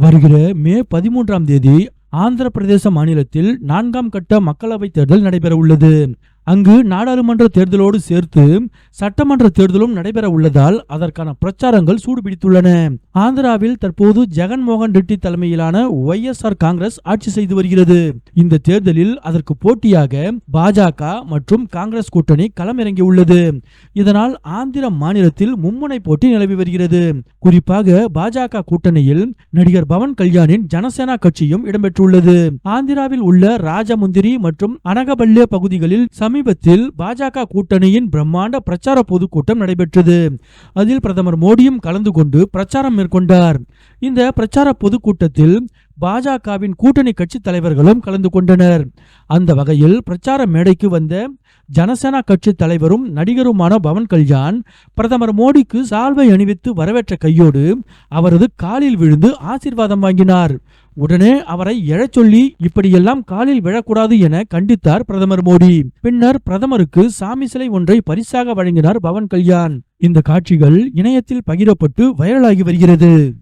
வருகிற மே பதிமூன்றாம் தேதி ஆந்திர பிரதேச மாநிலத்தில் நான்காம் கட்ட மக்களவைத் தேர்தல் நடைபெற உள்ளது அங்கு நாடாளுமன்ற தேர்தலோடு சேர்த்து சட்டமன்ற தேர்தலும் நடைபெற உள்ளதால் அதற்கான பிரச்சாரங்கள் சூடுபிடித்துள்ளன. ஆந்திராவில் தற்போது ஜெகன்மோகன் ரெட்டி தலைமையிலான ஒய்எஸ்ஆர் காங்கிரஸ் ஆட்சி செய்து வருகிறது. இந்த தேர்தலில் அதற்கு போட்டியாக பாஜக மற்றும் காங்கிரஸ் கூட்டணி களமிறங்கியுள்ளது இதனால் ஆந்திர மாநிலத்தில் மும்முனை போட்டி நிலவி வருகிறது. குறிப்பாக பாஜக கூட்டணியில் நடிகர் பவன் கல்யாணின் ஜனசேனா கட்சியும் இடம்பெற்றுள்ளது. ஆந்திராவில் உள்ள ராஜமுந்திரி மற்றும் அனகபல்லே பகுதிகளில் சமீபத்தில் பாஜக கூட்டணியின் பிரம்மாண்ட பிரச்சார பொதுக்கூட்டம் நடைபெற்றது. அதில் பிரதமர் மோடியும் கலந்து கொண்டு பிரச்சாரம் மேற்கொண்டார். இந்த பிரச்சார பொதுக்கூட்டத்தில் பாஜகவின் கூட்டணி கட்சி தலைவர்களும் கலந்து கொண்டனர். அந்த வகையில் பிரச்சார மேடைக்கு வந்த ஜனசேனா கட்சி தலைவரும் நடிகருமான பவன் கல்யாண் பிரதமர் மோடிக்கு சால்வை அணிவித்து வரவேற்ற கையோடு அவரது காலில் விழுந்து ஆசீர்வாதம் வாங்கினார். உடனே அவரை எழச் சொல்லி இப்படியெல்லாம் காலில் விழக்கூடாது என கண்டித்தார் பிரதமர் மோடி. பின்னர் பிரதமருக்கு சாமி சிலை ஒன்றை பரிசாக வழங்கினார் பவன் கல்யாண். இந்த காட்சிகள் இணையத்தில் பகிரப்பட்டு வைரலாகி வருகிறது.